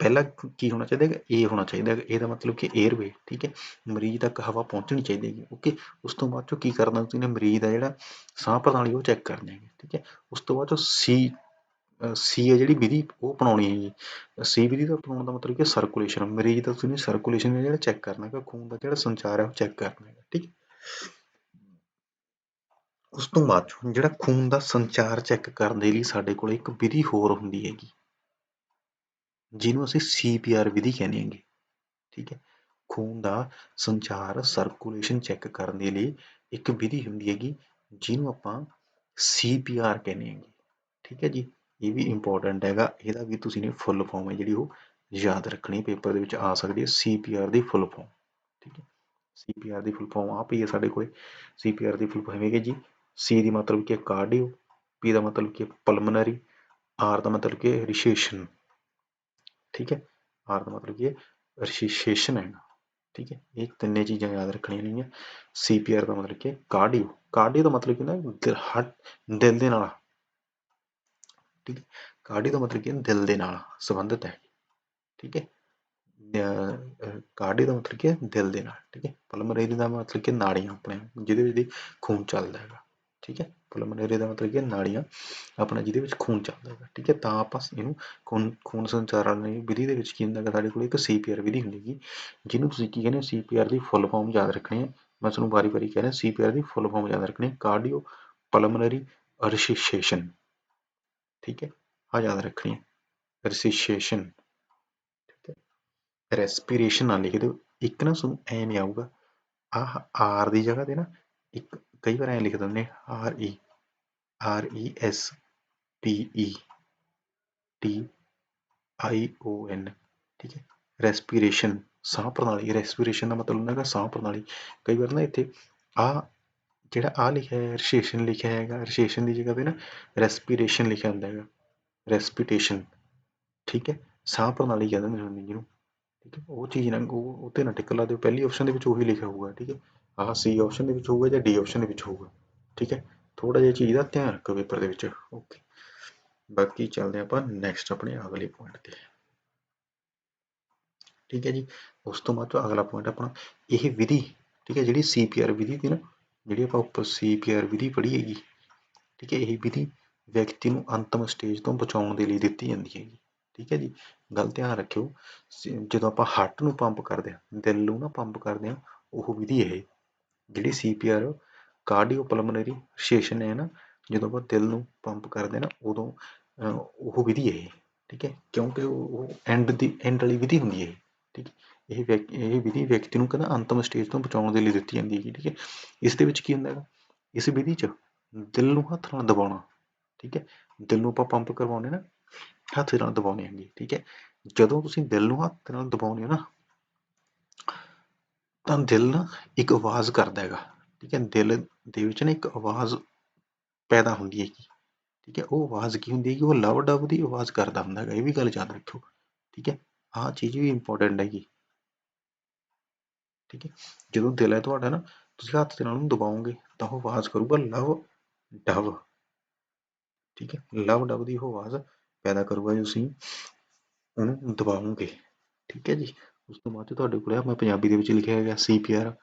ਪਹਿਲਾ ਕੀ ਹੋਣਾ ਚਾਹੀਦਾ ਹੈ ਏ ਹੋਣਾ ਚਾਹੀਦਾ ਹੈ ਇਹਦਾ ਮਤਲਬ ਕਿ 에ਅਰਵੇ ਠੀਕ ਹੈ? ਮਰੀਜ਼ ਤੱਕ ਹਵਾ ਪਹੁੰਚਣੀ ਚਾਹੀਦੀ ਹੈ ਓਕੇ ਉਸ ਤੋਂ ਬਾਅਦ ਚੋਂ ਕੀ ਕਰਨਾ ਤੁਸੀਂ ਨੇ? ਮਰੀਜ਼ ਦਾ ਜਿਹੜਾ ਸਾਹ ਪ੍ਰਣਾਲੀ, ਉਹ ਚੈੱਕ ਕਰਨੀ ਹੈ ਠੀਕ ਹੈ? ਉਸ ਤੋਂ ਬਾਅਦ ਚੋਂ ਸੀ ਸੀ ਹੈ ਜਿਹੜੀ ਵਿਧੀ, ਉਹ ਅਪਣਾਉਣੀ ਹੈ ਜੀ ਸੀ ਵਿਧੀ ਦਾ ਅਪਣਾਉਣ ਦਾ ਮਤਲਬ ਕਿ ਸਰਕੂਲੇਸ਼ਨ ਮਰੀਜ਼ ਦਾ ਤੁਸੀਂ ਸਰਕੂਲੇਸ਼ਨ ਜਿਹੜਾ ਚੈੱਕ ਕਰਨਾ ਹੈ ਖੂਨ ਦਾ ਜਿਹੜਾ ਸੰਚਾਰ ਹੈ, ਉਹ ਚੈੱਕ ਕਰਨਾ ਹੈ ਠੀਕ ਹੈ? ਉਸ ਤੋਂ ਬਾਅਦ ਚੋਂ ਜਿਹੜਾ ਖੂਨ ਦਾ ਸੰਚਾਰ ਚੈੱਕ ਕਰਨ ਦੇ ਲਈ ਸਾਡੇ ਕੋਲ ਇੱਕ ਵਿਧੀ ਹੋਰ ਹੁੰਦੀ ਹੈਗੀ। ਜਿਹਨੂੰ ਅਸੀਂ ਸੀਪੀਆਰ ਵਿਧੀ ਕਹਿੰਦੇ ਹਾਂਗੇ। ਠੀਕ ਹੈ? ਖੂਨ ਦਾ ਸੰਚਾਰ ਸਰਕੂਲੇਸ਼ਨ ਚੈੱਕ ਕਰਨ ਦੇ ਲਈ ਇੱਕ ਵਿਧੀ ਹੁੰਦੀ ਹੈਗੀ, ਜਿਹਨੂੰ ਆਪਾਂ ਸੀਪੀਆਰ ਕਹਿੰਦੇ ਹਾਂਗੇ। ਠੀਕ ਹੈ ਜੀ? ਇਹ ਵੀ ਇੰਪੋਰਟੈਂਟ ਹੈਗਾ। ਇਹਦਾ ਵੀ ਤੁਸੀਂ ਨੇ ਫੁੱਲ ਫਾਰਮ ਹੈ ਜਿਹੜੀ ਉਹ ਯਾਦ ਰੱਖਣੀ, ਪੇਪਰ ਦੇ ਵਿੱਚ ਆ ਸਕਦੀ ਹੈ ਸੀਪੀਆਰ ਦੀ ਫੁੱਲ ਫਾਰਮ ਠੀਕ ਹੈ? ਸੀਪੀਆਰ ਦੀ ਫੁੱਲ ਫਾਰਮ ਆ ਪਈ ਹੈ ਸਾਡੇ ਕੋਲੇ। ਸੀਪੀਆਰ ਦੀ ਫੁੱਲ ਫਾਰਮ ਹੈਗੀ ਜੀ। ਸੀ ਦੀ ਮਤਲਬ ਕਿ ਹੈ ਕਾਰਡੀਓ ਪੀ ਦਾ ਮਤਲਬ ਕਿ ਪਲਮਨਰੀ ਆਰ ਦਾ ਮਤਲਬ ਕਿ ਰਿਸ਼ੇਸ਼ਨ ਠੀਕ ਹੈ ਆਰ ਦਾ ਮਤਲਬ ਕੀ ਹੈ ਰਿਸ਼ੇਸ਼ਨ ਹੈ ਠੀਕ ਹੈ ਇਹ ਤਿੰਨੇ ਚੀਜ਼ਾਂ ਯਾਦ ਰੱਖਣੀਆਂ ਨੇਗੀਆਂ ਸੀਪੀਆਰ ਦਾ ਮਤਲਬ ਕੀ ਹੈ ਕਾਰਡੀਓ ਕਾਰਡੀਓ ਦਾ ਮਤਲਬ ਕੀ ਹੁੰਦਾ ਹਾਰਟ ਦਿਲ ਦੇ ਨਾਲ ਠੀਕ ਹੈ ਕਾਰਡੀਓ ਦਾ ਮਤਲਬ ਕੀ ਹੈ ਦਿਲ ਦੇ ਨਾਲ ਸੰਬੰਧਿਤ ਹੈ ਠੀਕ ਹੈ ਕਾਰਡੀਓ ਦਾ ਮਤਲਬ ਕੀ ਹੈ ਦਿਲ ਦੇ ਨਾਲ ਠੀਕ ਹੈ ਪਲਮਨਰੀ ਦਾ ਮਤਲਬ ਕੀ ਨਾੜੀਆਂ ਆਪਣੇ ਜਿਹਦੇ ਵਿੱਚ ਦੀ ਖੂਨ ਚੱਲਦਾ ਹੈਗਾ। ਠੀਕ ਹੈ ਪਲਮਨਰੀ ਦਾ ਮਤਲਬ ਕਿ ਨਾੜੀਆਂ ਆਪਣਾ ਜਿਹਦੇ ਵਿੱਚ ਖੂਨ ਚੱਲਦਾ ਹੈਗਾ, ਠੀਕ ਹੈ, ਤਾਂ ਆਪਾਂ ਇਹਨੂੰ ਖੂਨ ਖੂਨ ਸੰਚਾਰਨ ਦੀ ਵਿਧੀ ਦੇ ਵਿੱਚ ਕੀ ਹੁੰਦਾ ਹੈਗਾ, ਸਾਡੇ ਕੋਲ ਇੱਕ ਸੀਪੀਆਰ ਵਿਧੀ ਹੁੰਦੀਗੀ ਜਿਹਨੂੰ ਤੁਸੀਂ ਕੀ ਕਹਿੰਦੇ ਹੋ ਸੀਪੀਆਰ ਦੀ ਫੁੱਲ ਫਾਰਮ ਯਾਦ ਰੱਖਣੀ ਹੈ, ਮੈਂ ਤੁਹਾਨੂੰ ਵਾਰੀ-ਵਾਰੀ ਕਹਿ ਰਿਹਾ ਸੀਪੀਆਰ ਦੀ ਫੁੱਲ ਫਾਰਮ ਯਾਦ ਰੱਖਣੀ ਹੈ ਕਾਰਡੀਓ ਪਲਮਨਰੀ ਰਿਸਸੀਏਸ਼ਨ ਠੀਕ ਹੈ ਆ ਯਾਦ ਰੱਖਣੀ ਹੈ ਰਿਸਸੀਏਸ਼ਨ ਠੀਕ ਹੈ ਰੈਸਪੀਰੇਸ਼ਨ ਨਾਲ ਲਿਖ ਦਿਓ, ਇੱਕ ਨਾ ਤੁਹਾਨੂੰ ਐ ਨਹੀਂ ਆਊਗਾ, ਆਹ ਆਰ ਦੀ ਜਗ੍ਹਾ ਤੇ ਨਾ ਇੱਕ ਕਈ ਵਾਰ ਐਂ ਲਿਖ ਦਿੰਦੇ R E R E S T E T I O N ਠੀਕ ਹੈ? ਰੈਸਪੀਰੇਸ਼ਨ ਸਾਹ ਪ੍ਰਣਾਲੀ ਰੈਸਪੀਰੇਸ਼ਨ ਦਾ ਮਤਲਬ ਹੁੰਦਾ ਹੈਗਾ ਸਾਹ ਪ੍ਰਣਾਲੀ। ਕਈ ਵਾਰ ਨਾ ਇੱਥੇ ਆ ਜਿਹੜਾ ਆ ਲਿਖਿਆ ਹੈ ਰਿਸ਼ੇਸ਼ਨ ਲਿਖਿਆ ਹੈਗਾ ਰਿਸ਼ੇਸ਼ਨ ਦੀ ਜਗ੍ਹਾ ਤੇ ਨਾ ਰੈਸਪੀਰੇਸ਼ਨ ਲਿਖਿਆ ਹੁੰਦਾ ਹੈਗਾ ਰੈਸਪੀਟੇਸ਼ਨ ਠੀਕ ਹੈ? ਸਾਹ ਪ੍ਰਣਾਲੀ ਕਹਿੰਦੇ ਨੇ ਜਿਹਨੂੰ, ਠੀਕ ਹੈ? ਉਹ ਚੀਜ਼ ਨਾ, ਉਹ ਤੇ ਨਾ ਟਿਕ ਲਾ ਦਿਓ, ਪਹਿਲੀ ਆਪਸ਼ਨ ਦੇ ਵਿੱਚ ਉਹੀ ਲਿਖਿਆ ਹੋਊਗਾ, ਠੀਕ ਹੈ? ਆਹ ਸੀ ਆਪਸ਼ਨ ਦੇ ਵਿੱਚ ਹੋਊਗਾ ਜਾਂ ਡੀ ਆਪਸ਼ਨ ਦੇ ਵਿੱਚ ਹੋਊਗਾ। ਠੀਕ ਹੈ? ਥੋੜਾ ਜਿਹਾ ਚੀਜ਼ ਦਾ ਧਿਆਨ ਰੱਖੋ ਪੇਪਰ ਦੇ ਵਿੱਚ। ਓਕੇ ਬਾਕੀ ਚੱਲਦੇ ਆਪਾਂ ਨੈਕਸਟ ਆਪਣੇ ਅਗਲੇ ਪੁਆਇੰਟ ਤੇ। ਠੀਕ ਹੈ ਜੀ? ਉਸ ਤੋਂ ਬਾਅਦ ਅਗਲਾ ਪੁਆਇੰਟ ਆਪਣਾ ਇਹ ਵਿਧੀ, ਠੀਕ ਹੈ? ਜਿਹੜੀ ਸੀਪੀਆਰ ਵਿਧੀ ਦੀ ਨਾ, ਜਿਹੜੀ ਆਪਾਂ ਉੱਪਰ ਸੀਪੀਆਰ ਵਿਧੀ ਪੜ੍ਹੀ ਹੈਗੀ, ਠੀਕ ਹੈ? ਇਹ ਵਿਧੀ ਵਿਅਕਤੀ ਨੂੰ ਅੰਤਮ ਸਟੇਜ ਤੋਂ ਬਚਾਉਣ ਦੇ ਲਈ ਦਿੱਤੀ ਜਾਂਦੀ ਹੈਗੀ। ਠੀਕ ਹੈ ਜੀ? ਗੱਲ ਧਿਆਨ ਰੱਖਿਓ ਜਦੋਂ ਆਪਾਂ ਹਾਰਟ ਨੂੰ ਪੰਪ ਕਰਦੇ ਹਾਂ, ਦਿਲ ਨੂੰ ਨਾ ਪੰਪ ਕਰਦੇ ਹਾਂ, ਉਹ ਵਿਧੀ ਇਹ। ਜਿਹੜੀ ਸੀਪੀਆਰ ਕਾਰਡੀਓ ਪਲਮਨਰੀ ਰਿਸੇਸ਼ਨ ਹੈ ਨਾ, ਜਦੋਂ ਆਪਾਂ ਦਿਲ ਨੂੰ ਪੰਪ ਕਰਦੇ ਨਾ, ਉਦੋਂ ਉਹ ਵਿਧੀ ਹੈ ਠੀਕ ਹੈ? ਕਿਉਂਕਿ ਉਹ ਐਂਡ ਦੀ ਐਂਡ ਵਾਲੀ ਵਿਧੀ ਹੁੰਦੀ ਹੈ ਠੀਕ ਇਹ ਇਹ ਵਿਧੀ ਵਿਅਕਤੀ ਨੂੰ ਕਹਿੰਦਾ ਅੰਤਮ ਸਟੇਜ ਤੋਂ ਬਚਾਉਣ ਦੇ ਲਈ ਦਿੱਤੀ ਜਾਂਦੀ ਹੈ ਠੀਕ ਹੈ? ਇਸ ਦੇ ਵਿੱਚ ਕੀ ਹੁੰਦਾ ਹੈਗਾ? ਇਸ ਵਿਧੀ 'ਚ ਦਿਲ ਨੂੰ ਹੱਥ ਨਾਲ ਦਬਾਉਣਾ, ਠੀਕ ਹੈ? ਦਿਲ ਨੂੰ ਆਪਾਂ ਪੰਪ ਕਰਵਾਉਂਦੇ ਨਾ, ਹੱਥ ਨਾਲ ਦਬਾਉਣੇ ਹੈਗੇ, ਠੀਕ ਹੈ? ਜਦੋਂ ਤੁਸੀਂ ਦਿਲ ਨੂੰ ਹੱਥ ਨਾਲ ਦਬਾਉਂਦੇ ਹੋ ਨਾ ਤਾਂ ਦਿਲ ਨਾ ਇੱਕ ਆਵਾਜ਼ ਕਰਦਾ ਹੈਗਾ, ਠੀਕ ਹੈ, ਦਿਲ ਦੇ ਵਿੱਚ ਨਾ ਇੱਕ ਆਵਾਜ਼ ਪੈਦਾ ਹੁੰਦੀ ਹੈਗੀ, ਠੀਕ ਹੈ, ਉਹ ਆਵਾਜ਼ ਕੀ ਹੁੰਦੀ ਹੈਗੀ, ਉਹ ਲਵ ਡਵ ਦੀ ਆਵਾਜ਼ ਕਰਦਾ ਹੁੰਦਾ ਹੈਗਾ, ਇਹ ਵੀ ਗੱਲ ਯਾਦ ਰੱਖਿਓ, ਠੀਕ ਹੈ, ਆਹ ਚੀਜ਼ ਵੀ ਇੰਪੋਰਟੈਂਟ ਹੈਗੀ, ਠੀਕ ਹੈ, ਜਦੋਂ ਦਿਲ ਹੈ ਤੁਹਾਡਾ ਨਾ, ਤੁਸੀਂ ਹੱਥ ਦੇ ਨਾਲ ਉਹਨੂੰ ਦਬਾਓਗੇ, ਤਾਂ ਉਹ ਆਵਾਜ਼ ਕਰੂਗਾ ਲਵ ਡਵ, ਠੀਕ ਹੈ, ਲਵ ਡਵ ਦੀ ਉਹ ਆਵਾਜ਼ ਪੈਦਾ ਕਰੂਗਾ ਜੇ ਤੁਸੀਂ ਉਹਨੂੰ ਦਬਾਓਗੇ, ਠੀਕ ਹੈ ਜੀ। ਉਸ ਤੋਂ ਬਾਅਦ ਤੁਹਾਡੇ ਕੋਲ ਆ, ਮੈਂ ਪੰਜਾਬੀ ਦੇ ਵਿੱਚ ਲਿਖਿਆ ਹੈਗਾ ਸੀਪੀਆਰ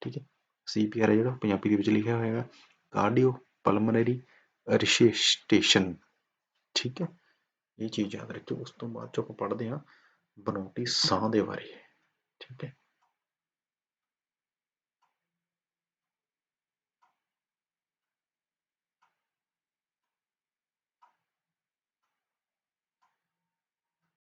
ਠੀਕ ਹੈ? ਸੀਪੀਆਰ ਹੈ ਜਿਹੜਾ, ਪੰਜਾਬੀ ਦੇ ਵਿੱਚ ਲਿਖਿਆ ਹੋਇਆ ਕਾਰਡੀਓ ਪਲਮਨਰੀ ਰਿਸੇਸਟੇਸ਼ਨ ਠੀਕ ਹੈ? ਇਹ ਚੀਜ਼ ਯਾਦ ਰੱਖਿਓ, ਉਸ ਤੋਂ ਬਾਅਦ ਚੋਂ ਆਪਾਂ ਪੜ੍ਹਦੇ ਹਾਂ ਬਨੌਟੀ ਸਾਹ ਦੇ ਬਾਰੇ, ਠੀਕ ਹੈ?